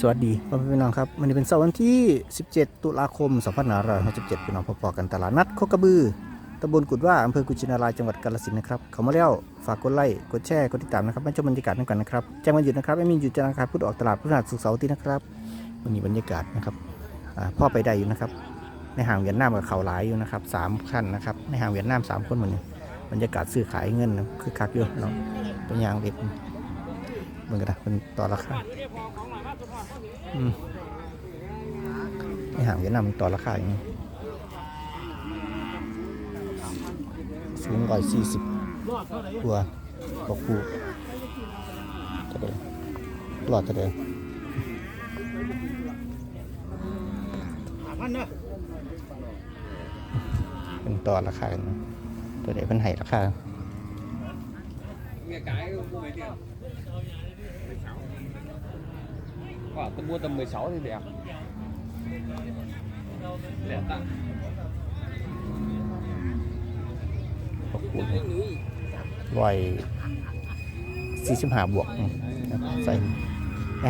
สวัสดีพ่อพี่น้องครับวันนี้เป็นเสาร์วันที่ 17 ตุลาคม 2567พี่น้องพบกันตลาดนัดโคกระบือตำบลกุดว่าอำเภอกุชินารายจังหวัดกาฬสินธุ์นะครับเขามาแล้วฝากกดไลค์กดแชร์กดติดตามนะครับมาชมบรรยากาศกันนะครับแจ้งวันหยุดนะครับไม่มีหยุดจะนะครับพุธออกตลาดพฤหัสศุกร์เสาร์ที่นะครับวันนี้บรรยากาศนะครับพ่อไปได้อยู่นะครับ ในห่างเวียดนามกับเขาหลายอยู่นะครับสามขั้นนะครับในห่างเวียดนามสามคนเหมือนกันบรรยากาศซื้อขายเงินคือคักอยู่เนาะเป็นอย่างเด็ดเหมือนกันนะเป็นต่อราคา อืมในห่างเวียดนามต่อราคาอย่างนี้สูงร้อยสี่สิบตัวบอกคูเท่าเดหลอดเท่เดิมเป็นต่อราคาตัวเดียวเป็นไห้ราคา nghe cái không mấy tiền quả tôi mua tầm 16 thì đẹp đẹp tạ บอกคูร้อยสี่สิบห้าบวกอืมครับใส่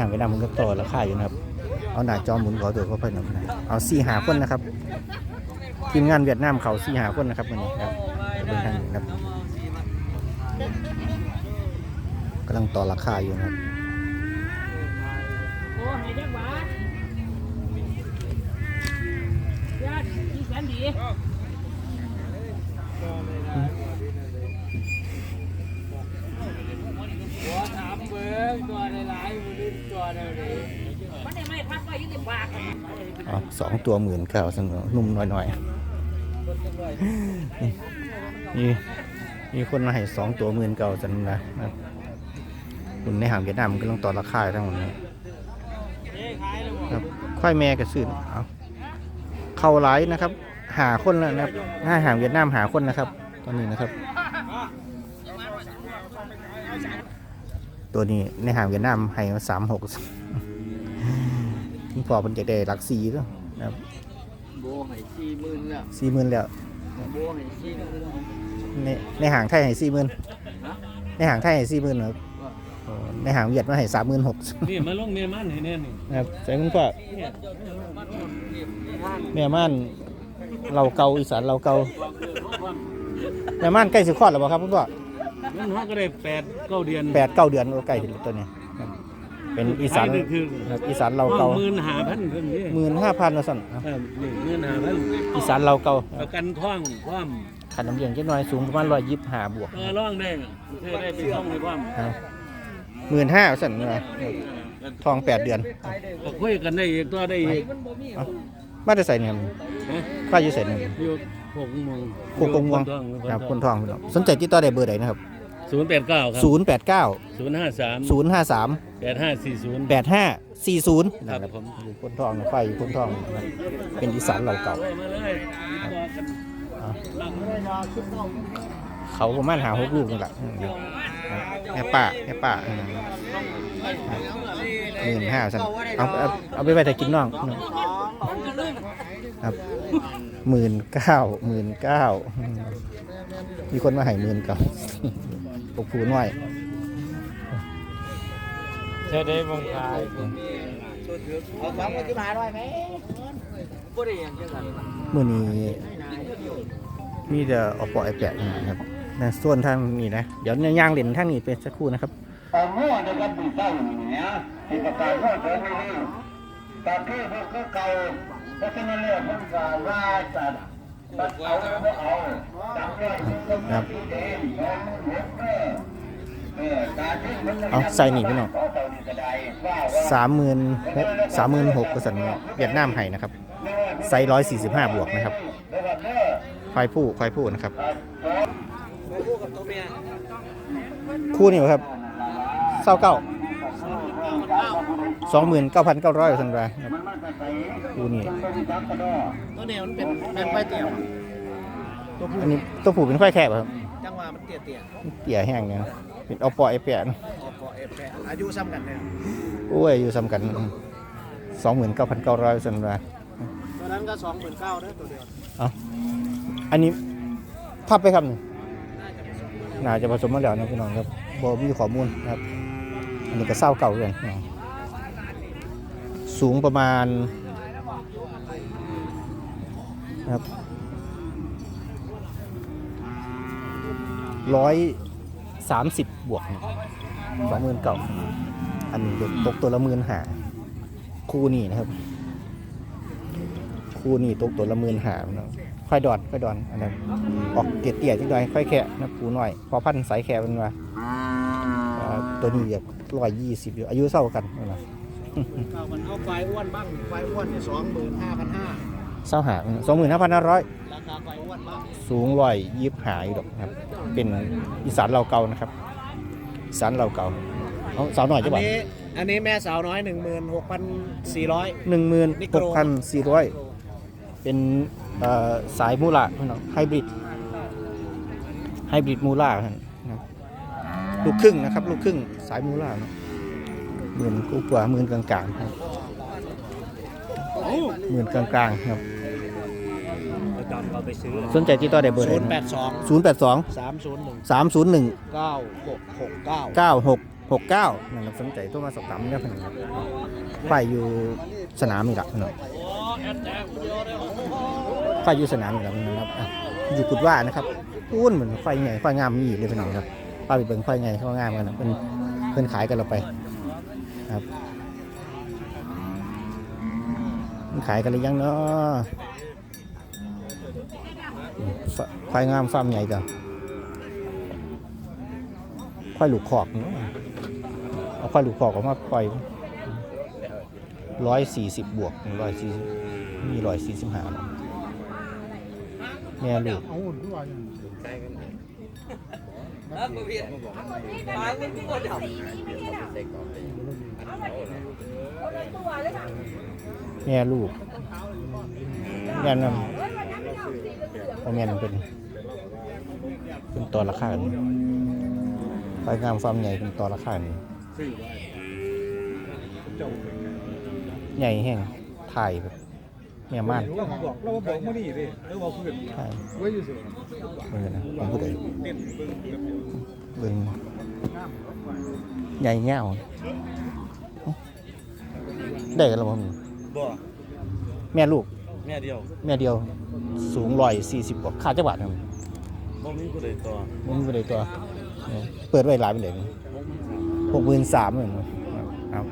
ห่างเวียดนามมันก็ต่อราคาอยู่นะครับ เอาหน้าจอหมุนขอตัวก็เพิ่นนะเอาสี่หาคนนะครับทีมงานเวียดนามเขาสี่หาคนนะครับวันนี้ครับเบิ่งทางนี้ครับกำลังต่อราคาอยู่นะครับ ให้จักหวาญาติที่แสนดี Ủa thảm bữa cho này lái mà đi cho này đi มันได้ไม่พักไว้อยี่สิบบาทอ๋อสองตัวหมื่นเก้าสนอนุ่มหน่อยๆนี่มีคนมาให้สองตัวหมื่นเก้าจันนะคุณในหางเวียดนามันกำลังต่อราคายทั้งหมดนี้ครับ ควายแม่กระสืนเอาเข้าไลายนะครับ หาคนแล้วนะครับหน้าห่างเวียดนามหาคนนะครับ ตอนนี้นะครับ ตัวนี้ในห่างเวียดนามให้มาสามหกคุณพ่อมันจะได้หลักสี่แล้วนะครับ Bố hãy chi mươn nè สี่หมื่นแล้ว Bố hãy chi mươn ในในห่างไทยให้สี่หมื่นในห่างไทยให้สี่หมื่นครับโอ้ ในห่างเวียดมาให้สามหมื่นหกนี่มาลงเมียมันให้แน่นี่นะครับใส่คุณพ่อแม่ม่านเราเกาอีสานเราเกาแม่ม่านใกล้สิคลอดแล้วบ่ครับคุณพ่อมันฮอกก็ได้แปดเก้าเดือนแปดเก้าเดือนโอ้ใกล้ถึงตัวนี้ครับเป็นอีสานขายนี่คือครับอีสานเราเกาหมื่นหาพันเพิ่นนี่หมื่นห้าพันว่าสั่นครับเออนี่หมื่นหาพันอีสานเราเกาประกันท่องความขันน้ำเลี้ยงจักหน่อยสูงประมาณร้อยยี่สิบห้าบวกเออร้องได้เธอได้ไปท่องในความ หมื่นห้าสั่นนะทองแปดเดือนก็คุยกันได้อีกตัวได้อีกมาจะใส่เนี่ยฮะป้าอยู่ใส่เนี่ยอยู่หกโมงโคกงวงครับคนทองพี่น้องสนใจติดต่อได้เบอร์ใดนะครับศูนย์แปดเก้าครับศูนย์แปดเก้าศูนย์ห้าสามศูนย์ห้าสามแปดห้าสี่ศูนย์แปดห้าสี่ศูนย์ครับผมอยู่คนทองไฟอยู่คนทองนะครับเป็นอีสานเราเก่ามา เลยติดต่อกันอะลำเลยนะชุดน้องเขาประมาณหาหกลูกนี่แหละอืมแม่ป้าแม่ป้าหมื่นห้าสั่นเอาเอาเอาไปไปแต่กินน้องครับหมื่นเก้าหมื่นเก้ามีคนมาให้หมื่นเก้าปกผูน้อยเธอได้วงขาย Ở bóng cái bà rồi mấy Bố đi ăn chứ là มื่อนี้มีแต่ออกปล่อยแปะนะครับ นะส่วนทางนี้นะ เดี๋ยวเนี่ยย่างเหรียญทางนี้เป็นสักครู่นะครับเอาง้อนะครับดูเศร้าเนี่ยที่ประกาศง้อเดินไม่ได้ตาคือพวกคือเก่าเพราะฉะนั้นแล้วผมก็ว่าจะตัดเอาไม่เอาจับได้ก็มีที่เด่นน้องหัวเออเออการที่มันเอาใส่หนีพี่น้องก็เต่านี่ก็ได้ว่าว่าสามหมื่นหกสามหมื่นหกกระสันเวียดนามไห้นะครับไซร้อยสี่สิบห้าบวกนะครับแล้วก็เด้อควายผู้ควายผู้นะครับ Bố gặp tôi mẹ คู่นี้ครับเศร้าเก้าสองหมื่นเก้าพันเก้าร้อยสันราครับคู่นี้ตัวนี้มันเป็นเป็นไฟเตี่ยวอันนี้ตัวผู้เป็นควายแคบครับจังหวะมันเตี่ยเตี่ยเตี่ยแห้งเนี่ยเป็นเอาปล่อยแปะออกเกาะเอฟแปะอายุซ้ำกันเลยโอ้ยอยู่สำกันสองหมื่นเก้าพันเก้าร้อยสันราตัวนั้นก็สองหมื่นเก้าเด้อตัวเดียวอันนี้พับไปครับนี่ น่าจะผสมมาแล้วนะพี่น้องครับบอมีข้อมูลครับ อันนี้ก็เศร้าเก่าเลยสูงประมาณครับร้อยสามสิบบวกสองหมื่นเก่าอันนี้ตกตัวละหมื่นหาคู่นี่นะครับ คู่นี่ตกตัวละหมื่นหานะค่อยดอนค่อยดอนอันนั้นออกเตี้ยๆจังหน่อยค่อยแคะนะปูหน่อย พอพันสายแคะเป็นว่าอ่าตัวนี้อยากร้อยยี่สิบอยู่อายุเท่ากันนั่นนะเอามันเอาไฟอ้วนบ้างไฟอ้วนเนี่ยสองหมื่นห้าพันห้าเศร้าหาสองหมื่นห้าพันห้าร้อยราคาไฟอ้วนบ้างสูงร้อยยี่สิบหาอยู่ดอกครับ เป็นอีสานเราเก่านะครับอีสานเราเก่าเอาสาวหน่อยอัจะนบอกนี้อันนี้แม่สาวน้อยหนึ่งหมื่นหกพันสี่ร้อยหนึ่งหมื่นหกพันสี่ร้อย เป็นเอ่อสายมูล่าพี่น้องไฮบริดไฮบริดมูล่าครับลูกครึ่งนะครับ ลูกครึ่งสายมูล่าเนอะหมื่นกูกว่าหมื่นกลางๆครับหมื่นกลางๆครับสนใจที่ต่อได้เบอร์ศูนย์แปดสองศูนย์แปดสองสามศูนย์หนึ่งสามศูนย์หนึ่งเก้าหกหกเก้าเก้าหกหกเก้านั่นครับสนใจโทรมาสอบถามเนี่ยเพิ่นครับฝ่ายอยู่สนามนี่แหละพี่น้อง ฝ่ายอยู่สนามนี่และพี่น้องครับอยู่กุดว่านะครับอ้วนเหมือนไฟใหญ่ไฟงามมีอีกเลยพี่น้องครับป้าไปเบิ่งไฟใหญ่เขางามกันนะเป็นเพิ่นขายกันเราไปครับขายกันหรือยังเนาะไฟงามฟาร์มใหญ่กันควายลูกคอกเนาะเอาควายลูกคอกออกมาปล่อยร้อยสี่สิบบวกร้อยสี่มีร้อยสี่สิบห้า แม่ลูกแม่ลูกแม่นำเอาแม่นเป็นเป็นตัวราคาอันไปงามฟาร์มใหญ่เป็นตัวราคาอันใหญ่แห้งถ่ายแบบ แม่ม่านเราบอกเราบอกมานี่ดิเราบอกพื้นถ่ายไว้อยู่สิเออนะผมพูดเองเบิ่งใหญ่เงี้ยวได้กันแล้วมั้งบ่แม่ลูก แม่เดียว แม่เดียว สูงร้อยสี่สิบกว่าค่าจังหวัดครับบ่มีผู้ใดต่อมันไม่ได้ตัวเนี่ยเปิดไว้หลายเป็นเด็กหกหมื่นสามเลยครับ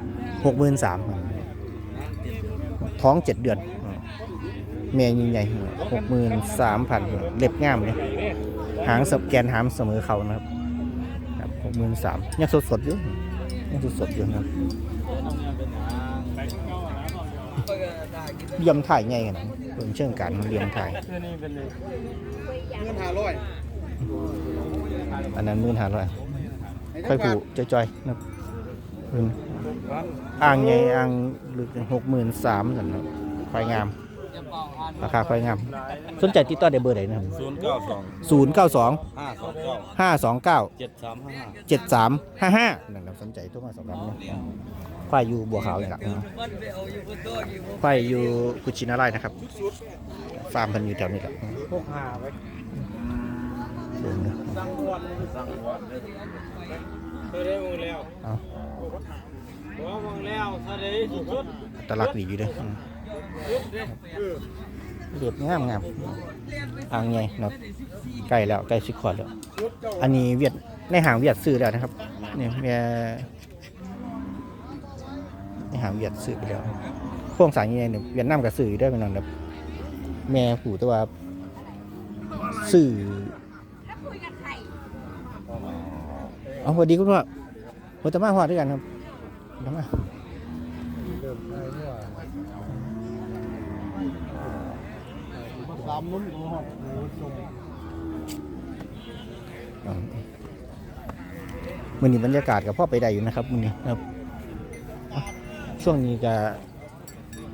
หกหมื่นสามท้องเจ็ดเดือน เมียยิ่งใหญ่หกหมื่นสามพันเล็บงามเลยหางสับแกนหามเสมอเขานะครับหกหมื่นสามยังสดสดๆอยู่ยังสดสดๆอยู่นะครับเลี่ยมถ่ายไงกันเป็นเชิงการเลี่ยมถ่ายคือนี่เป็นเลยเงินห้าร้อยอันนั้นมื่นหาร้อยค่อยผูจอยๆนะครับเพิ่นอ่างใหญ่อ่างลึกหกหมื่นสามสันนะควายงาม ราคาควายงาม สนใจติดต่อได้เบอร์ไหนนะครับ092ศูนย์เก้าสอง529ห้าสองเก้า7355เจ็ดสามห้าห้านั่นเราสนใจโทรมาสอบถามนะควายอยู่บัวขาวนี่แหละนะควายอยู่กุชินาไร่นะครับ ฟาร์มมันอยู่แถวนี้แหละพกหาไว้เดินนะสั่งวันสั่งวันเคยได้วงแล้วเอาหัววงแล้วถ้าได้สุดอัตลักษณ์ดีอยู่เด้ออืม เรียบงามงามอ่างใหญ่เนาะใกล้แล้วใกล้สิขอดแล้ว อันนี้เวียดในหางเวียดซื้อแล้วนะครับเนี่ยแม่ในหางเวียดซื้อไปแล้วพวกสายใหญ่เนี่ยเวียดนามก็ซื้อได้เป็นนั่นแบบแม่ผู้ต่ว่าซื้อเอาสวัสดีคุณพ่อโหจะมาหอดด้วยกันครับจะมา สามนุ่มของหอดหมูชมมือนี้บรรยากาศกับพ่อไปได้อยู่นะครับมือนี้ครับ ช่วงนี้จะ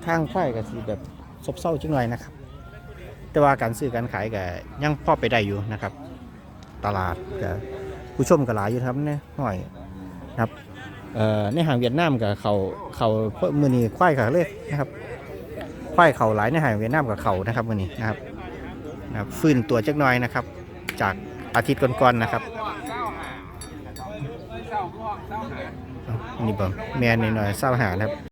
ทางไฟกับสีแบบซบเซาจังหน่อยนะครับ แต่ว่าการซื้อการขายก็ยังพ่อไปได้อยู่นะครับ ตลาดกับผู้ชมก็หลายอยู่ครับเนี่ยหน่อยนะครับในห่างเวียดนามกับเขาเขามือนี้ควายขาเลยนะครับควายเขาหลายในห่างเวียดนามกับเขานะครับมือนี้นะครับ นะครับฟื้นตัวจักหน่อยนะครับ จากอาทิตย์ก่อนๆนะครับนี่บ่แม่นหน่อยๆเศร้าหานะครับ